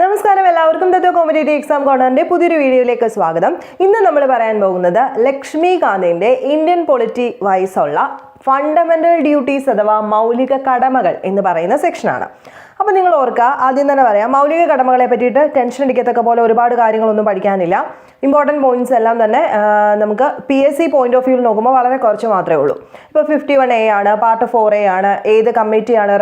നമസ്കാരം എല്ലാവർക്കും. തത്വ competitive exam കോർണറിന്റെ പുതിയൊരു വീഡിയോയിലേക്ക് സ്വാഗതം. ഇന്ന് നമ്മൾ പറയാൻ പോകുന്നത് ലക്ഷ്മികാന്തിന്റെ ഇന്ത്യൻ പൊളിറ്റി വൈസ് ഉള്ള ഫണ്ടമെന്റൽ ഡ്യൂട്ടീസ് അഥവാ മൗലിക കടമകൾ എന്ന് പറയുന്ന സെക്ഷനാണ് അപ്പോൾ നിങ്ങൾ ഓർക്കുക ആദ്യം തന്നെ പറയാം മൗലിക കടമകളെ പറ്റിയിട്ട് ടെൻഷൻ അടിക്കത്തക്ക പോലെ ഒരുപാട് കാര്യങ്ങളൊന്നും പഠിക്കാനില്ല. ഇമ്പോർട്ടന്റ് പോയിന്റ്സ് എല്ലാം തന്നെ നമുക്ക് P S C point of view നോക്കുമ്പോൾ വളരെ കുറച്ച് മാത്രമേ ഉള്ളൂ. ഇപ്പോൾ ഫിഫ്റ്റി വൺ എ ആണ് പാർട്ട് ഫോർ എ ആണ് ഏത് കമ്മിറ്റിയാണ്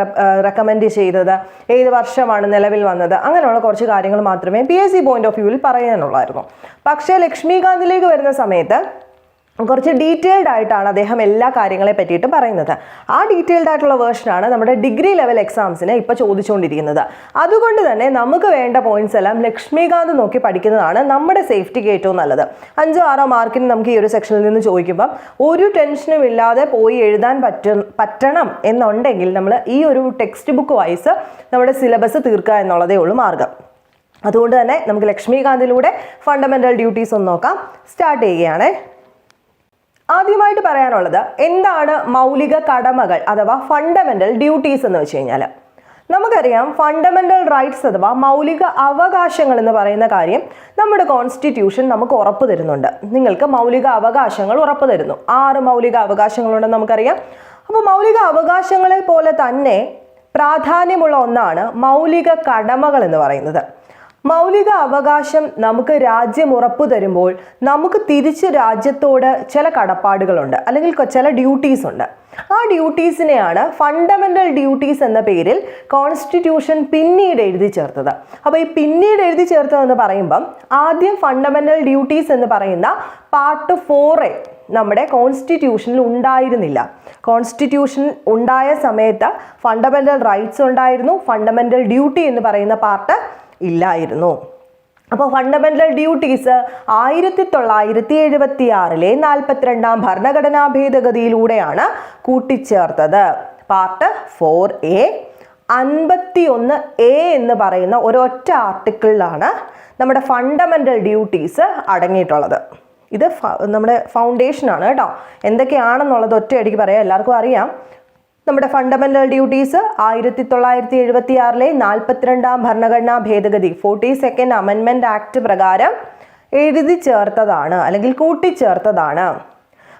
റെക്കമെൻഡ് ചെയ്തത് ഏത് വർഷമാണ് നിലവിൽ വന്നത് അങ്ങനെയുള്ള കുറച്ച് കാര്യങ്ങൾ മാത്രമേ P S C point of വ്യൂവിൽ പറയാനുള്ളായിരുന്നു പക്ഷേ ലക്ഷ്മികാന്തിലേക്ക് വരുന്ന സമയത്ത് കുറച്ച് ഡീറ്റെയിൽഡ് ആയിട്ടാണ് അദ്ദേഹം എല്ലാ കാര്യങ്ങളെ പറ്റിയിട്ട് പറയുന്നത്. ആ ഡീറ്റെയിൽഡ് ആയിട്ടുള്ള വേർഷനാണ് നമ്മുടെ ഡിഗ്രി ലെവൽ എക്സാംസിന് ഇപ്പോൾ ചോദിച്ചുകൊണ്ടിരിക്കുന്നത് അതുകൊണ്ട് തന്നെ നമുക്ക് വേണ്ട പോയിന്റ്സ് എല്ലാം ലക്ഷ്മികാന്ത് നോക്കി പഠിക്കുന്നതാണ് നമ്മുടെ സേഫ്റ്റിക്ക് ഏറ്റവും നല്ലത്. അഞ്ചോ ആറോ മാർക്കിന് നമുക്ക് ഈ ഒരു സെക്ഷനിൽ നിന്ന് ചോദിക്കുമ്പം ഒരു ടെൻഷനും ഇല്ലാതെ പോയി എഴുതാൻ പറ്റ പറ്റണം എന്നുണ്ടെങ്കിൽ നമ്മൾ ഈ ഒരു ടെക്സ്റ്റ് ബുക്ക് വൈസ് നമ്മുടെ സിലബസ് തീർക്കുക എന്നുള്ളതേ ഉള്ളൂ മാർഗം. അതുകൊണ്ട് തന്നെ നമുക്ക് ലക്ഷ്മികാന്തിലൂടെ ഫണ്ടമെന്റൽ ഡ്യൂട്ടീസ് ഒന്ന് നോക്കാം. സ്റ്റാർട്ട് ചെയ്യുകയാണേ. ആദ്യമായിട്ട് പറയാനുള്ളത് എന്താണ് മൗലിക കടമകൾ അഥവാ ഫണ്ടമെന്റൽ ഡ്യൂട്ടീസ് എന്ന് വെച്ച് കഴിഞ്ഞാൽ നമുക്കറിയാം ഫണ്ടമെന്റൽ റൈറ്റ്സ് അഥവാ മൗലിക അവകാശങ്ങൾ എന്ന് പറയുന്ന കാര്യം നമ്മുടെ കോൺസ്റ്റിറ്റ്യൂഷൻ നമുക്ക് ഉറപ്പ് തരുന്നുണ്ട്. നിങ്ങൾക്ക് മൗലിക അവകാശങ്ങൾ ഉറപ്പ് തരുന്നു. ആറ് മൗലിക അവകാശങ്ങളുണ്ടെന്ന് നമുക്കറിയാം. അപ്പോൾ മൗലിക അവകാശങ്ങളെ പോലെ തന്നെ പ്രാധാന്യമുള്ള ഒന്നാണ് മൗലിക കടമകൾ എന്ന് പറയുന്നത്. മൗലിക അവകാശം നമുക്ക് രാജ്യം ഉറപ്പു തരുമ്പോൾ നമുക്ക് തിരിച്ച് രാജ്യത്തോട് ചില കടപ്പാടുകളുണ്ട്. അല്ലെങ്കിൽ ചില ഡ്യൂട്ടീസ് ഉണ്ട്. ആ ഡ്യൂട്ടീസിനെയാണ് ഫണ്ടമെന്റൽ ഡ്യൂട്ടീസ് എന്ന പേരിൽ കോൺസ്റ്റിറ്റ്യൂഷൻ പിന്നീട് എഴുതി ചേർത്തത്. അപ്പോൾ ഈ പിന്നീട് എഴുതി ചേർത്തതെന്ന് പറയുമ്പം ആദ്യം ഫണ്ടമെന്റൽ ഡ്യൂട്ടീസ് എന്ന് പറയുന്ന പാർട്ട് ഫോറ് നമ്മുടെ കോൺസ്റ്റിറ്റ്യൂഷനിൽ ഉണ്ടായിരുന്നില്ല. കോൺസ്റ്റിറ്റ്യൂഷൻ ഉണ്ടായ സമയത്ത് ഫണ്ടമെന്റൽ റൈറ്റ്സ് ഉണ്ടായിരുന്നു. ഫണ്ടമെന്റൽ ഡ്യൂട്ടി എന്ന് പറയുന്ന പാർട്ട് ഇല്ലായിരുന്നു. അപ്പോൾ ഫണ്ടമെന്റൽ ഡ്യൂട്ടീസ് ആയിരത്തി തൊള്ളായിരത്തി എഴുപത്തി ആറിലെ നാൽപ്പത്തിരണ്ടാം ഭരണഘടനാ ഭേദഗതിയിലൂടെയാണ് കൂട്ടിച്ചേർത്തത്. പാർട്ട് ഫോർ എ അൻപത്തി ഒന്ന് എ എന്ന് പറയുന്ന ഒരൊറ്റ ആർട്ടിക്കിളിലാണ് നമ്മുടെ ഫണ്ടമെന്റൽ ഡ്യൂട്ടീസ് അടങ്ങിയിട്ടുള്ളത്. ഇത് നമ്മുടെ നമ്മുടെ ഫൗണ്ടേഷനാണ് കേട്ടോ. എന്തൊക്കെയാണെന്നുള്ളത് ഒറ്റയടിക്ക് പറയാം. എല്ലാവർക്കും അറിയാം. നമ്മുടെ ഫണ്ടമെന്റൽ ഡ്യൂട്ടീസ് ആയിരത്തി തൊള്ളായിരത്തി എഴുപത്തി ആറിലെ നാൽപ്പത്തിരണ്ടാം ഭരണഘടനാ ഭേദഗതി ഫോർട്ടി സെക്കൻഡ് അമെൻമെന്റ് ആക്ട് പ്രകാരം എഴുതി ചേർത്തതാണ് അല്ലെങ്കിൽ കൂട്ടിച്ചേർത്തതാണ്.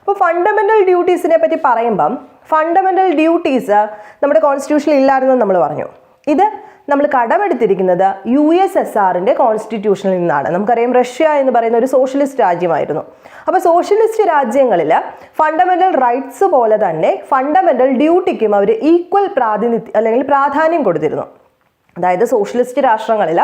അപ്പോൾ ഫണ്ടമെന്റൽ ഡ്യൂട്ടീസിനെ പറ്റി പറയുമ്പം ഫണ്ടമെന്റൽ ഡ്യൂട്ടീസ് നമ്മുടെ കോൺസ്റ്റിറ്റ്യൂഷനിൽ ഇല്ലായിരുന്നു നമ്മൾ പറഞ്ഞു. ഇത് നമ്മൾ കടമെടുത്തിരിക്കുന്നത് യു എസ് എസ് ആറിന്റെ കോൺസ്റ്റിറ്റ്യൂഷനിൽ നിന്നാണ്. നമുക്കറിയാം റഷ്യ എന്ന് പറയുന്ന ഒരു സോഷ്യലിസ്റ്റ് രാജ്യമായിരുന്നു. അപ്പോൾ സോഷ്യലിസ്റ്റ് രാജ്യങ്ങളിൽ ഫണ്ടമെന്റൽ റൈറ്റ്സ് പോലെ തന്നെ ഫണ്ടമെന്റൽ ഡ്യൂട്ടിക്കും അവർ ഈക്വൽ പ്രാതിനിധ്യം അല്ലെങ്കിൽ പ്രാധാന്യം കൊടുത്തിരുന്നു. അതായത് സോഷ്യലിസ്റ്റ് രാഷ്ട്രങ്ങളിൽ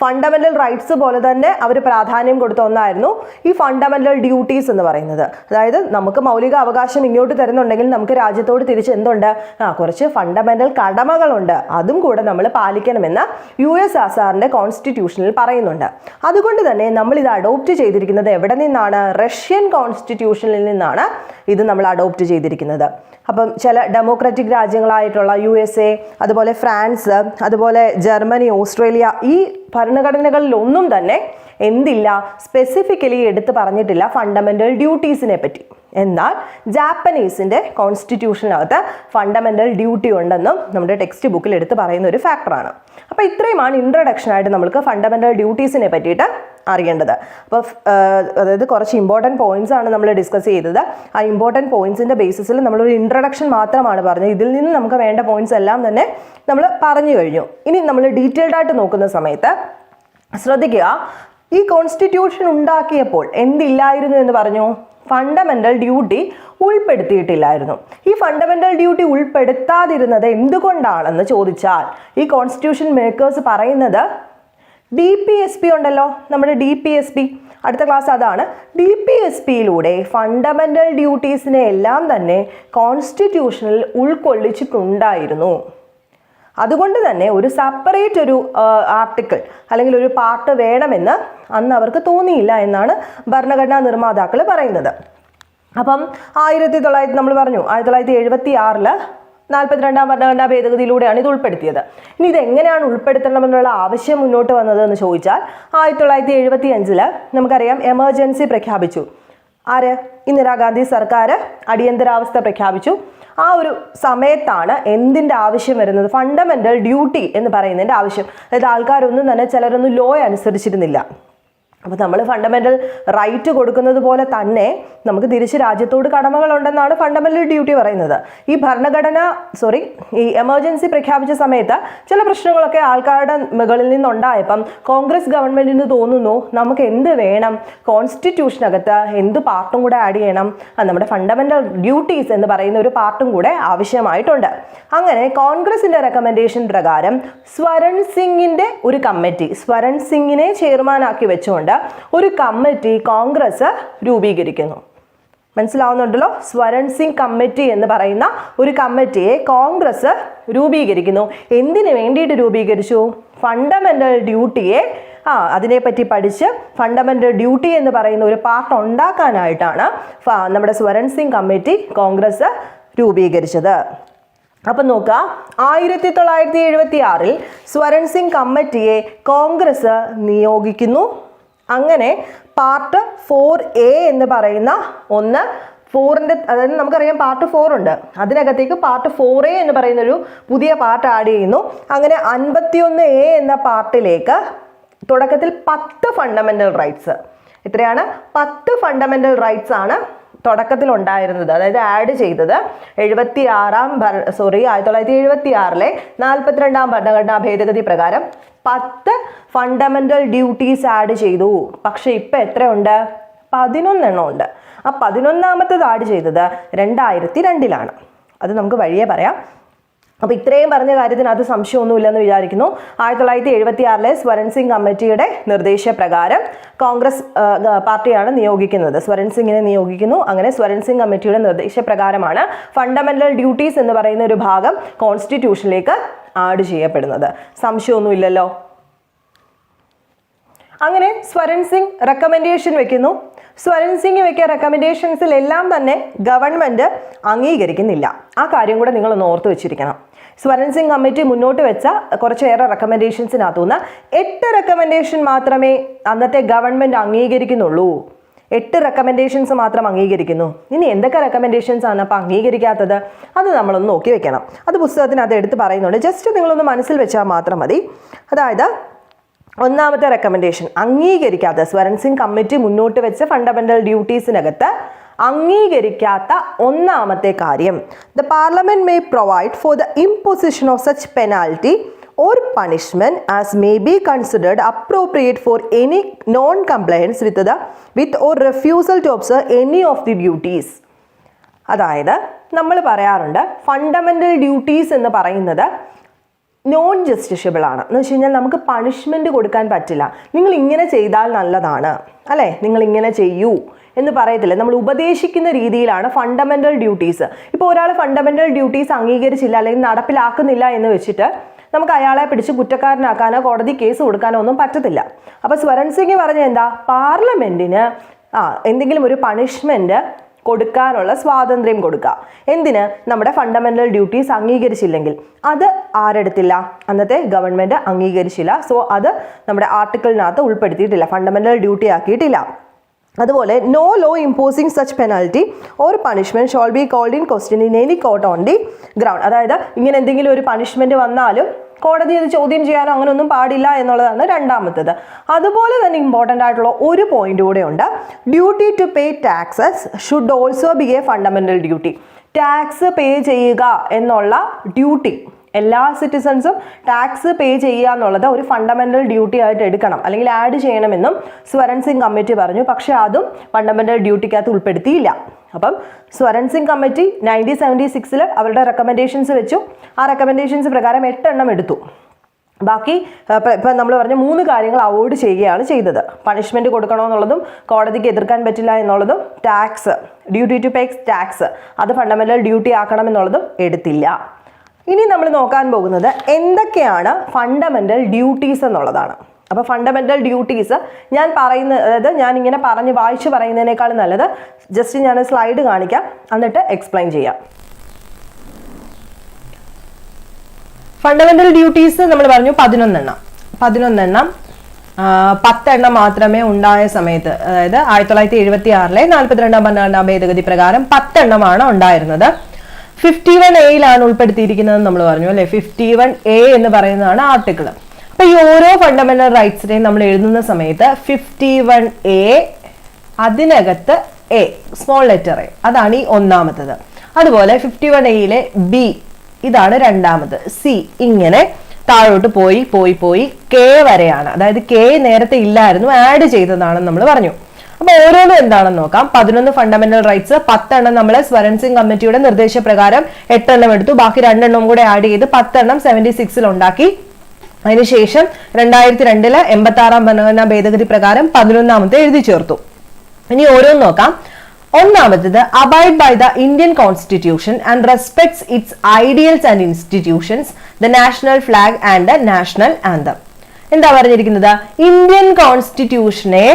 ഫണ്ടമെന്റൽ റൈറ്റ്സ് പോലെ തന്നെ അവർ പ്രാധാന്യം കൊടുത്ത ഒന്നായിരുന്നു ഈ ഫണ്ടമെന്റൽ ഡ്യൂട്ടീസ് എന്ന് പറയുന്നത്. അതായത് നമുക്ക് മൗലിക അവകാശം ഇങ്ങോട്ട് തരുന്നുണ്ടെങ്കിൽ നമുക്ക് രാജ്യത്തോട് തിരിച്ച് എന്തുണ്ട്? ആ കുറച്ച് ഫണ്ടമെന്റൽ കടമകളുണ്ട്. അതും കൂടെ നമ്മൾ പാലിക്കണമെന്ന് യു എസ് ആസാറിന്റെ കോൺസ്റ്റിറ്റ്യൂഷനിൽ പറയുന്നുണ്ട്. അതുകൊണ്ട് തന്നെ നമ്മൾ ഇത് അഡോപ്റ്റ് ചെയ്തിരിക്കുന്നത് എവിടെ നിന്നാണ്? റഷ്യൻ കോൺസ്റ്റിറ്റ്യൂഷനിൽ നിന്നാണ് ഇത് നമ്മൾ അഡോപ്റ്റ് ചെയ്തിരിക്കുന്നത്. അപ്പം ചില ഡെമോക്രാറ്റിക് രാജ്യങ്ങളായിട്ടുള്ള യു എസ് എ അതുപോലെ ഫ്രാൻസ് അതുപോലെ ജർമ്മനി ഓസ്ട്രേലിയ ഈ ഭരണഘടനകളിലൊന്നും തന്നെ എന്തില്ല സ്പെസിഫിക്കലി എടുത്ത് പറഞ്ഞിട്ടില്ല ഫണ്ടമെന്റൽ ഡ്യൂട്ടീസിനെ പറ്റി. എന്നാൽ ജാപ്പനീസിന്റെ കോൺസ്റ്റിറ്റ്യൂഷനകത്ത് ഫണ്ടമെന്റൽ ഡ്യൂട്ടി ഉണ്ടെന്നും നമ്മുടെ ടെക്സ്റ്റ് ബുക്കിൽ എടുത്ത് പറയുന്ന ഒരു ഫാക്ടറാണ്. അപ്പോൾ ഇത്രയുമാണ് ഇൻട്രൊഡക്ഷൻ ആയിട്ട് നമുക്ക് ഫണ്ടമെന്റൽ ഡ്യൂട്ടീസിനെ പറ്റിയിട്ട് അറിയേണ്ടത്. അപ്പോൾ അതായത് കുറച്ച് ഇമ്പോർട്ടന്റ് പോയിന്റ്സ് ആണ് നമ്മൾ ഡിസ്കസ് ചെയ്തത്. ആ ഇമ്പോർട്ടന്റ് പോയിന്റ്സിന്റെ ബേസിസിൽ നമ്മളൊരു ഇൻട്രൊഡക്ഷൻ മാത്രമാണ് പറഞ്ഞത്. ഇതിൽ നിന്ന് നമുക്ക് വേണ്ട പോയിന്റ്സ് എല്ലാം തന്നെ നമ്മൾ പറഞ്ഞു കഴിഞ്ഞു. ഇനി നമ്മൾ ഡീറ്റെയിൽഡ് ആയിട്ട് നോക്കുന്ന സമയത്ത് ശ്രദ്ധിക്കുക ഈ കോൺസ്റ്റിറ്റ്യൂഷൻ ഉണ്ടാക്കിയപ്പോൾ എന്തില്ലായിരുന്നു എന്ന് പറഞ്ഞു? ഫണ്ടമെന്റൽ ഡ്യൂട്ടി ഉൾപ്പെടുത്തിയിട്ടില്ലായിരുന്നു. ഈ ഫണ്ടമെന്റൽ ഡ്യൂട്ടി ഉൾപ്പെടുത്താതിരുന്നത് എന്തുകൊണ്ടാണെന്ന് ചോദിച്ചാൽ ഈ കോൺസ്റ്റിറ്റ്യൂഷൻ മേക്കേഴ്സ് പറയുന്നത് ഡി പി എസ് പി ഉണ്ടല്ലോ നമ്മുടെ ഡി പി എസ് പി അടുത്ത ക്ലാസ് അതാണ്. ഡി പി എസ് പിയിലൂടെ ഫണ്ടമെന്റൽ ഡ്യൂട്ടീസിനെ എല്ലാം തന്നെ കോൺസ്റ്റിറ്റ്യൂഷനിൽ ഉൾക്കൊള്ളിച്ചിട്ടുണ്ടായിരുന്നു. അതുകൊണ്ട് തന്നെ ഒരു സെപ്പറേറ്റ് ഒരു ആർട്ടിക്കിൾ അല്ലെങ്കിൽ ഒരു പാർട്ട് വേണമെന്ന് അന്ന് അവർക്ക് തോന്നിയില്ല എന്നാണ് ഭരണഘടനാ നിർമ്മാതാക്കൾ പറയുന്നത്. അപ്പം ആയിരത്തി തൊള്ളായിരത്തി നമ്മൾ പറഞ്ഞു ആയിരത്തി തൊള്ളായിരത്തി എഴുപത്തി ആറിൽ നാൽപ്പത്തിരണ്ടാം ഭരണഘടനാ ഭേദഗതിയിലൂടെയാണ് ഇത് ഉൾപ്പെടുത്തിയത്. ഇനി ഇത് എങ്ങനെയാണ് ഉൾപ്പെടുത്തണമെന്നുള്ള ആവശ്യം മുന്നോട്ട് വന്നത് എന്ന് ചോദിച്ചാൽ ആയിരത്തി തൊള്ളായിരത്തി എഴുപത്തി അഞ്ചിൽ നമുക്കറിയാം എമർജൻസി പ്രഖ്യാപിച്ചു. ആര്? ഇന്ദിരാഗാന്ധി സർക്കാർ അടിയന്തരാവസ്ഥ പ്രഖ്യാപിച്ചു. ആ ഒരു സമയത്താണ് എന്തിന്റെ ആവശ്യം വരുന്നത്? ഫണ്ടമെന്റൽ ഡ്യൂട്ടി എന്ന് പറയുന്നതിന്റെ ആവശ്യം. അതായത് ആൾക്കാരൊന്നും തന്നെ ചിലരൊന്നും ലോ അനുസരിച്ചിരുന്നില്ല. അപ്പോൾ നമ്മൾ ഫണ്ടമെന്റൽ റൈറ്റ് കൊടുക്കുന്നത് പോലെ തന്നെ നമുക്ക് തിരിച്ച് രാജ്യത്തോട് കടമകളുണ്ടെന്നാണ് ഫണ്ടമെന്റൽ ഡ്യൂട്ടി പറയുന്നത്. ഈ ഭരണഘടന സോറി ഈ എമർജൻസി പ്രഖ്യാപിച്ച സമയത്ത് ചില പ്രശ്നങ്ങളൊക്കെ ആൾക്കാരുടെ മുകളിൽ നിന്നുണ്ടായപ്പം കോൺഗ്രസ് ഗവൺമെന്റിന് തോന്നുന്നു നമുക്ക് എന്ത് വേണം? കോൺസ്റ്റിറ്റ്യൂഷനകത്ത് എന്ത് പാർട്ടും കൂടെ ആഡ് ചെയ്യണം? നമ്മുടെ ഫണ്ടമെന്റൽ ഡ്യൂട്ടീസ് എന്ന് പറയുന്ന ഒരു പാർട്ടും കൂടെ ആവശ്യമായിട്ടുണ്ട്. അങ്ങനെ കോൺഗ്രസിന്റെ റെക്കമെൻഡേഷൻ പ്രകാരം സ്വരൺ സിംഗിന്റെ ഒരു കമ്മിറ്റി സ്വരൺ സിംഗിനെ ചെയർമാനാക്കി വെച്ചുകൊണ്ട് ഒരു കമ്മിറ്റി കോൺഗ്രസ് രൂപീകരിക്കുന്നു. മനസ്സിലാവുന്നുണ്ടല്ലോ? സ്വരൺ സിംഗ് കമ്മിറ്റി എന്ന് പറയുന്ന ഒരു കമ്മിറ്റിയെ കോൺഗ്രസ് രൂപീകരിക്കുന്നു. എന്തിനു വേണ്ടിയിട്ട് രൂപീകരിച്ചു? ഫണ്ടമെന്റൽ ഡ്യൂട്ടിയെ ആ അതിനെപ്പറ്റി പഠിച്ച് ഫണ്ടമെന്റൽ ഡ്യൂട്ടി എന്ന് പറയുന്ന ഒരു പാർട്ട് ഉണ്ടാക്കാനായിട്ടാണ് നമ്മുടെ സ്വരൺ സിംഗ് കമ്മിറ്റി കോൺഗ്രസ് രൂപീകരിച്ചത്. അപ്പം നോക്കുക ആയിരത്തി തൊള്ളായിരത്തി എഴുപത്തി ആറിൽ സ്വരൺ സിംഗ് കമ്മിറ്റിയെ കോൺഗ്രസ് നിയോഗിക്കുന്നു. അങ്ങനെ പാർട്ട് ഫോർ എ എന്ന് പറയുന്ന ഒന്ന് ഫോറിന്റെ അതായത് നമുക്കറിയാം പാർട്ട് ഫോർ ഉണ്ട്. അതിനകത്തേക്ക് പാർട്ട് ഫോർ എ എന്ന് പറയുന്നൊരു പുതിയ പാർട്ട് ആഡ് ചെയ്യുന്നു. അങ്ങനെ അൻപത്തിയൊന്ന് എ എന്ന പാർട്ടിലേക്ക് തുടക്കത്തിൽ പത്ത് ഫണ്ടമെന്റൽ റൈറ്റ്സ് എത്രയാണ് പത്ത് ഫണ്ടമെന്റൽ റൈറ്റ്സ് ആണ് തുടക്കത്തിൽ ഉണ്ടായിരുന്നത്. അതായത് ആഡ് ചെയ്തത്. എഴുപത്തി ആറാം ഭര സോറി ആയിരത്തി തൊള്ളായിരത്തി എഴുപത്തി ആറിലെ നാൽപ്പത്തിരണ്ടാം ഭരണഘടനാ ഭേദഗതി പ്രകാരം. പത്ത് ഫണ്ടമെന്റൽ ഡ്യൂട്ടീസ് ആഡ് ചെയ്തു. പക്ഷെ ഇപ്പം എത്രയുണ്ട്? പതിനൊന്നെണ്ണം ഉണ്ട്. ആ പതിനൊന്നാമത്തത് ആഡ് ചെയ്തത് രണ്ടായിരത്തി രണ്ടിലാണ് അത് നമുക്ക് വഴിയേ പറയാം. അപ്പോൾ ഇത്രയും പറഞ്ഞ കാര്യത്തിന് അത് സംശയമൊന്നുമില്ലെന്ന് വിചാരിക്കുന്നു. ആയിരത്തി തൊള്ളായിരത്തി എഴുപത്തി ആറിലെ സ്വരൺ സിംഗ് കമ്മിറ്റിയുടെ നിർദ്ദേശപ്രകാരം കോൺഗ്രസ് പാർട്ടിയാണ് നിയോഗിക്കുന്നത്. സ്വരൺ സിംഗിനെ നിയോഗിക്കുന്നു. അങ്ങനെ സ്വരൺ സിംഗ് കമ്മിറ്റിയുടെ നിർദ്ദേശപ്രകാരമാണ് ഫണ്ടമെന്റൽ ഡ്യൂട്ടീസ് എന്ന് പറയുന്ന ഒരു ഭാഗം കോൺസ്റ്റിറ്റ്യൂഷനിലേക്ക് ആഡ് ചെയ്യപ്പെടുന്നത്. സംശയമൊന്നുമില്ലല്ലോ. അങ്ങനെ സ്വരൺ സിംഗ് റെക്കമെൻഡേഷൻ വെക്കുന്നു. സ്വരൺ സിംഗ് വെക്കിയ റെക്കമെൻഡേഷൻസിൽ എല്ലാം തന്നെ ഗവൺമെന്റ് അംഗീകരിക്കുന്നില്ല. ആ കാര്യം കൂടെ നിങ്ങളൊന്ന് ഓർത്ത് വെച്ചിരിക്കണം. സ്വരൺ സിംഗ് കമ്മിറ്റി മുന്നോട്ട് വെച്ച കുറച്ചേറെ റെക്കമെൻഡേഷൻസിനകത്തുനിന്ന് എട്ട് റെക്കമെൻഡേഷൻ മാത്രമേ അന്നത്തെ ഗവൺമെന്റ് അംഗീകരിക്കുന്നുള്ളൂ. എട്ട് റെക്കമെൻഡേഷൻസ് മാത്രം അംഗീകരിക്കുന്നു. ഇനി എന്തൊക്കെ റെക്കമെൻഡേഷൻസ് ആണ് അപ്പോൾ അംഗീകരിക്കാത്തത്? അത് നമ്മളൊന്ന് നോക്കി വെക്കണം. അത് പുസ്തകത്തിന് അത് എടുത്ത് പറയുന്നുണ്ട്. ജസ്റ്റ് നിങ്ങളൊന്ന് മനസ്സിൽ വെച്ചാൽ മാത്രം മതി. അതായത് ഒന്നാമത്തെ റെക്കമെൻഡേഷൻ അംഗീകരിക്കാത്ത സ്വരൺ സിംഗ് കമ്മിറ്റി മുന്നോട്ട് വെച്ച ഫണ്ടമെന്റൽ ഡ്യൂട്ടീസിനകത്ത് അംഗീകരിക്കാത്ത ഒന്നാമത്തെ കാര്യം. The parliament may provide for the imposition of such penalty or punishment as may be considered appropriate for any non compliance with the with or refusal to observe any of the duties അതായത് നമ്മൾ പറയാറുണ്ട് fundamental duties എന്ന് പറയുന്നത് non justiciable ആണ്. എന്ന് വെച്ച് കഴിഞ്ഞാൽ നമുക്ക് പണിഷ്മെന്റ് കൊടുക്കാൻ പറ്റില്ല. നിങ്ങൾ ഇങ്ങനെ ചെയ്താൽ നല്ലതാണ്. അല്ലേ? നിങ്ങൾ ഇങ്ങനെ ചെയ്യൂ എന്ന് പറയത്തില്ല. നമ്മൾ ഉപദേശിക്കുന്ന രീതിയിലാണ് ഫണ്ടമെന്റൽ ഡ്യൂട്ടീസ് ഇപ്പോൾ ഒരാൾ ഫണ്ടമെന്റൽ ഡ്യൂട്ടീസ് അംഗീകരിച്ചില്ല അല്ലെങ്കിൽ നടപ്പിലാക്കുന്നില്ല എന്ന് വെച്ചിട്ട് നമുക്ക് അയാളെ പിടിച്ച് കുറ്റക്കാരനാക്കാനോ കോടതി കേസ് കൊടുക്കാനോ ഒന്നും പറ്റത്തില്ല. അപ്പോൾ സ്വരൺ സിംഗ് പറഞ്ഞ എന്താ? പാർലമെന്റിന് ആ എന്തെങ്കിലും ഒരു പണിഷ്മെന്റ് കൊടുക്കാനുള്ള സ്വാതന്ത്ര്യം കൊടുക്കുക എന്തിന്? നമ്മുടെ ഫണ്ടമെന്റൽ ഡ്യൂട്ടീസ് അംഗീകരിച്ചില്ലെങ്കിൽ. അത് ആരെടുത്തില്ല? അന്നത്തെ ഗവൺമെന്റ് അംഗീകരിച്ചില്ല. സോ അത് നമ്മുടെ ആർട്ടിക്കിളിനകത്ത് ഉൾപ്പെടുത്തിയിട്ടില്ല. ഫണ്ടമെന്റൽ ഡ്യൂട്ടി ആക്കിയിട്ടില്ല. അതുപോലെ no law imposing such penalty or punishment shall be called in question in any court on the ground അതായത് ഇങ്ങനെ എന്തെങ്കിലും ഒരു പണിഷ്മെന്റ് വന്നാലും കോടതി അത് ചോദ്യം ചെയ്യാനോ അങ്ങനെ ഒന്നും പാടില്ല എന്നുള്ളതാണ് രണ്ടാമത്തേത്. അതുപോലെ തന്നെ ഇമ്പോർട്ടന്റ് ആയിട്ടുള്ള ഒരു പോയിന്റ് കൂടെ ഉണ്ട്. Duty to pay taxes should also be a fundamental duty tax pay ചെയ്യുക എന്നുള്ള ഡ്യൂട്ടി എല്ലാ സിറ്റിസൺസും ടാക്സ് പേ ചെയ്യുക എന്നുള്ളത് ഒരു ഫണ്ടമെന്റൽ ഡ്യൂട്ടി ആയിട്ട് എടുക്കണം. അല്ലെങ്കിൽ ആഡ് ചെയ്യണമെന്നും സ്വരൺ സിംഗ് കമ്മിറ്റി പറഞ്ഞു. പക്ഷെ അതും ഫണ്ടമെന്റൽ ഡ്യൂട്ടിക്കകത്ത് ഉൾപ്പെടുത്തിയില്ല. അപ്പം Swaran Singh committee nineteen seventy സിക്സിൽ അവരുടെ റെക്കമെൻഡേഷൻസ് വെച്ചു. ആ റെക്കമെൻഡേഷൻസ് പ്രകാരം എട്ടെണ്ണം എടുത്തു. ബാക്കി ഇപ്പം നമ്മൾ പറഞ്ഞ മൂന്ന് കാര്യങ്ങൾ അവോയ്ഡ് ചെയ്യുകയാണ് ചെയ്തത്. പണിഷ്മെന്റ് കൊടുക്കണമെന്നുള്ളതും കോടതിക്ക് എതിർക്കാൻ പറ്റില്ല എന്നുള്ളതും tax duty to pay tax അത് ഫണ്ടമെന്റൽ ഡ്യൂട്ടി ആക്കണം എന്നുള്ളതും എടുത്തില്ല. ഇനി നമ്മൾ നോക്കാൻ പോകുന്നത് എന്തൊക്കെയാണ് ഫണ്ടമെന്റൽ ഡ്യൂട്ടീസ് എന്നുള്ളതാണ്. അപ്പോൾ ഫണ്ടമെന്റൽ ഡ്യൂട്ടീസ് ഞാൻ പറയുന്ന അതായത് ഞാൻ ഇങ്ങനെ പറഞ്ഞ് വായിച്ച് പറയുന്നതിനേക്കാൾ നല്ലത് ജസ്റ്റ് ഞാൻ സ്ലൈഡ് കാണിക്കാം. എന്നിട്ട് എക്സ്പ്ലെയിൻ ചെയ്യാം. ഫണ്ടമെന്റൽ ഡ്യൂട്ടീസ് നമ്മൾ പറഞ്ഞു പതിനൊന്നെണ്ണം. പതിനൊന്നെണ്ണം പത്തെണ്ണം മാത്രമേ ഉണ്ടായ സമയത്ത് അതായത് ആയിരത്തി തൊള്ളായിരത്തി എഴുപത്തി ആറിലെ നാൽപ്പത്തിരണ്ടാം ഭരണഘടനാ ഭേദഗതി പ്രകാരം പത്തെണ്ണമാണ് ഉണ്ടായിരുന്നത്. ഫിഫ്റ്റി വൺ എയിലാണ് ഉൾപ്പെടുത്തിയിരിക്കുന്നത് നമ്മൾ പറഞ്ഞു അല്ലെ? ഫിഫ്റ്റി വൺ എ എന്ന് പറയുന്നതാണ് ആർട്ടിക്കിൾ അപ്പൊ ഈ ഓരോ ഫണ്ടമെന്റൽ റൈറ്റ്സിനെയും നമ്മൾ എഴുതുന്ന സമയത്ത് ഫിഫ്റ്റി വൺ എ അതിനകത്ത് എ സ്മോൾ ലെറ്റർ എ അതാണ് ഈ ഒന്നാമത്തത്. അതുപോലെ ഫിഫ്റ്റി വൺ എയിലെ ബി ഇതാണ് രണ്ടാമത്. സി ഇങ്ങനെ താഴോട്ട് പോയി പോയി പോയി കെ വരെയാണ്. അതായത് കെ നേരത്തെ ഇല്ലായിരുന്നു ആഡ് ചെയ്തതാണെന്ന് നമ്മൾ പറഞ്ഞു. അപ്പൊ ഓരോന്നും എന്താണെന്ന് നോക്കാം. പതിനൊന്ന് ഫണ്ടമെന്റൽ റൈറ്റ്സ് പത്തെണ്ണം നമ്മൾ സ്വരൺ സിംഗ് കമ്മിറ്റിയുടെ നിർദ്ദേശപ്രകാരം എട്ടെണ്ണം എടുത്തു. ബാക്കി രണ്ടെണ്ണം കൂടെ ആഡ് ചെയ്ത് പത്തെണ്ണം സെവന്റി സിക്സിൽ ഉണ്ടാക്കി. അതിനുശേഷം രണ്ടായിരത്തി രണ്ടിൽ എൺപത്തി ആറാം ഭരണഘടനാ ഭേദഗതി പ്രകാരം പതിനൊന്നാമത്തെ എഴുതി ചേർത്തു. ഇനി ഓരോന്ന് നോക്കാം. ഒന്നാമത്തത് abide by the Indian constitution and respects its ideals and institutions the national flag and the national anthem എന്താ പറഞ്ഞിരിക്കുന്നത്? ഇന്ത്യൻ കോൺസ്റ്റിറ്റ്യൂഷനെ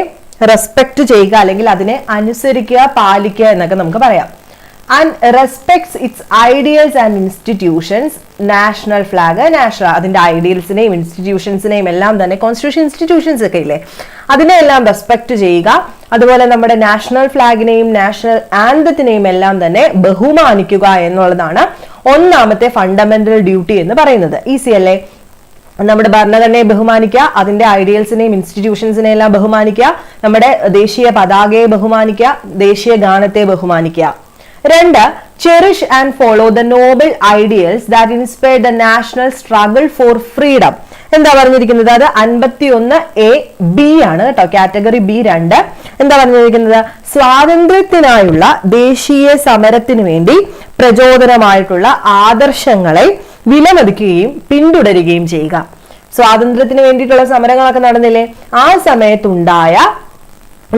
റെസ്പെക്ട് ചെയ്യുക അല്ലെങ്കിൽ അതിനെ അനുസരിക്കുക പാലിക്കുക എന്നൊക്കെ നമുക്ക് പറയാം. And respects its ideals and institutions national flag national അതിന്റെ ഐഡിയൽസിനെയും ഇൻസ്റ്റിറ്റ്യൂഷൻസിനെയും എല്ലാം തന്നെ കോൺസ്റ്റിറ്റ്യൂഷൻ ഇൻസ്റ്റിറ്റ്യൂഷൻസ് ഒക്കെ ഇല്ലേ? അതിനെല്ലാം റെസ്പെക്ട് ചെയ്യുക. അതുപോലെ നമ്മുടെ നാഷണൽ ഫ്ലാഗിനെയും നാഷണൽ ആന്തത്തിനെയും എല്ലാം തന്നെ ബഹുമാനിക്കുക എന്നുള്ളതാണ് ഒന്നാമത്തെ ഫണ്ടമെന്റൽ ഡ്യൂട്ടി എന്ന് പറയുന്നത്. ഈസി അല്ലേ? നമ്മുടെ ഭരണഘടനയെ ബഹുമാനിക്കുക അതിന്റെ ഐഡിയൽസിനെയും ഇൻസ്റ്റിറ്റ്യൂഷൻസിനെയും എല്ലാം ബഹുമാനിക്കുക നമ്മുടെ ദേശീയ പതാകയെ ബഹുമാനിക്കുക ദേശീയ ഗാനത്തെ ബഹുമാനിക്കുക. രണ്ട് cherish and follow the noble ideals that inspire the national struggle for freedom എന്താ പറഞ്ഞിരിക്കുന്നത്? അത് അൻപത്തി ഒന്ന് എ ബി ആണ് കേട്ടോ. കാറ്റഗറി ബി രണ്ട്. എന്താ പറഞ്ഞിരിക്കുന്നത്? സ്വാതന്ത്ര്യത്തിനായുള്ള ദേശീയ സമരത്തിന് വേണ്ടി പ്രചോദനമായിട്ടുള്ള ആദർശങ്ങളെ വിലമതിക്കുകയും പിന്തുടരുകയും ചെയ്യുക. സ്വാതന്ത്ര്യത്തിന് വേണ്ടിയിട്ടുള്ള സമരങ്ങളൊക്കെ നടന്നില്ലേ? ആ സമയത്തുണ്ടായ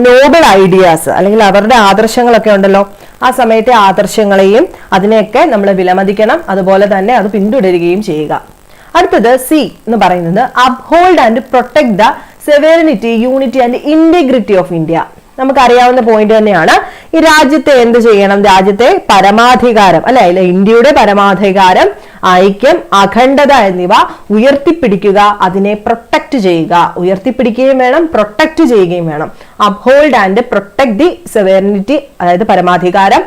നോബൽ ഐഡിയാസ് അല്ലെങ്കിൽ അവരുടെ ആദർശങ്ങളൊക്കെ ഉണ്ടല്ലോ. ആ സമയത്തെ ആദർശങ്ങളെയും അതിനെയൊക്കെ നമ്മൾ വിലമതിക്കണം. അതുപോലെ തന്നെ അത് പിന്തുടരുകയും ചെയ്യുക. അടുത്തത് സി എന്ന് പറയുന്നത് uphold and protect the sovereignty unity and integrity of India നമുക്കറിയാവുന്ന പോയിന്റ് തന്നെയാണ്. ഈ രാജ്യത്തെ എന്ത് ചെയ്യണം? രാജ്യത്തെ പരമാധികാരം അല്ലെ? ഇന്ത്യയുടെ പരമാധികാരം ഐക്യം അഖണ്ഡത എന്നിവ ഉയർത്തിപ്പിടിക്കുക അതിനെ പ്രൊട്ടക്ട് ചെയ്യുക. ഉയർത്തിപ്പിടിക്കുകയും വേണം പ്രൊട്ടക്ട് ചെയ്യുകയും വേണം. Uphold and protect the sovereignty അതായത് പരമാധികാരം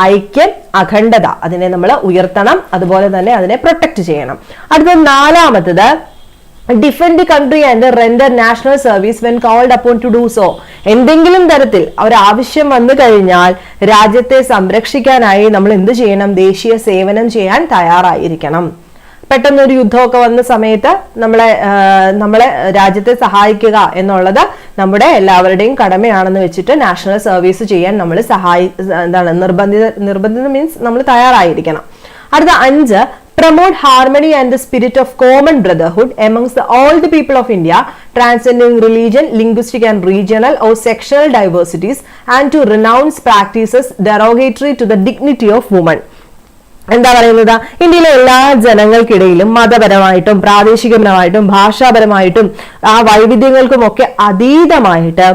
ഐക്യം അഖണ്ഡത അതിനെ നമ്മൾ ഉയർത്തണം അതുപോലെ തന്നെ അതിനെ പ്രൊട്ടക്ട് ചെയ്യണം. അടുത്ത നാലാമത്തത് defend country and render national service when called upon to do so എന്തെങ്കിലും തരത്തിൽ ഒരു ആവശ്യം വന്നു കഴിഞ്ഞാൽ രാജ്യത്തെ സംരക്ഷിക്കാനായി നമ്മൾ എന്ത് ചെയ്യണം? ദേശീയ സേവനം ചെയ്യാൻ തയ്യാറായിരിക്കണം. പെട്ടെന്ന് ഒരു യുദ്ധമൊക്കെ വന്ന സമയത്ത് നമ്മളെ നമ്മളെ രാജ്യത്തെ സഹായിക്കുക എന്നുള്ളത് നമ്മുടെ എല്ലാവരുടെയും കടമയാണെന്ന് വെച്ചിട്ട് നാഷണൽ സർവീസ് ചെയ്യാൻ നമ്മൾ സഹായി എന്താണ് നിർബന്ധിത നിർബന്ധിത മീൻസ് നമ്മൾ തയ്യാറായിരിക്കണം. അടുത്ത അഞ്ച് promote harmony and the spirit of common brotherhood amongst all the people of India transcending religion linguistic and regional or sectional diversities and to renounce practices derogatory to the dignity of woman എന്താ പറയുന്നത്? ഇന്ത്യയിലെ എല്ലാ ജനങ്ങൾക്കിടയിലും മതപരമായിട്ടും പ്രാദേശികപരമായിട്ടും ഭാഷാപരമായിട്ടും ആ വൈവിധ്യങ്ങൾക്കും ഒക്കെ അതീതമായിട്ട്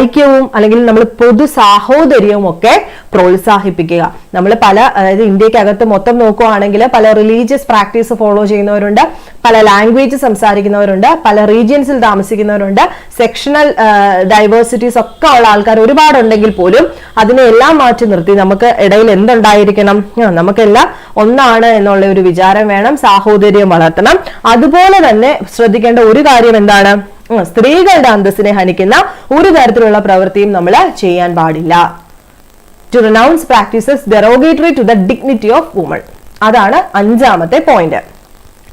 ഐക്യവും അല്ലെങ്കിൽ നമ്മൾ പൊതു സാഹോദര്യവും ഒക്കെ പ്രോത്സാഹിപ്പിക്കുക. നമ്മൾ പല അതായത് ഇന്ത്യക്കകത്ത് മൊത്തം നോക്കുകയാണെങ്കിൽ പല റിലീജിയസ് പ്രാക്ടീസ് ഫോളോ ചെയ്യുന്നവരുണ്ട് പല ലാംഗ്വേജ് സംസാരിക്കുന്നവരുണ്ട് പല റീജിയൻസിൽ താമസിക്കുന്നവരുണ്ട് സെക്ഷണൽ ഡൈവേഴ്സിറ്റീസ് ഒക്കെ ഉള്ള ആൾക്കാർ ഒരുപാടുണ്ടെങ്കിൽ പോലും അതിനെ എല്ലാം മാറ്റി നിർത്തി നമുക്ക് ഇടയിൽ എന്തുണ്ടായിരിക്കണം? നമുക്കെല്ലാം ഒന്നാണ് എന്നുള്ള ഒരു വിചാരം വേണം സാഹോദര്യം വളർത്തണം. അതുപോലെ തന്നെ ശ്രദ്ധിക്കേണ്ട ഒരു കാര്യം എന്താണ്? സ്ത്രീകളുടെ അന്തസ്സിനെ ഹനിക്കുന്ന ഒരു തരത്തിലുള്ള പ്രവൃത്തിയും നമ്മൾ ചെയ്യാൻ പാടില്ല. To renounce practices derogatory to the dignity of woman അതാണ് അഞ്ചാമത്തെ പോയിന്റ്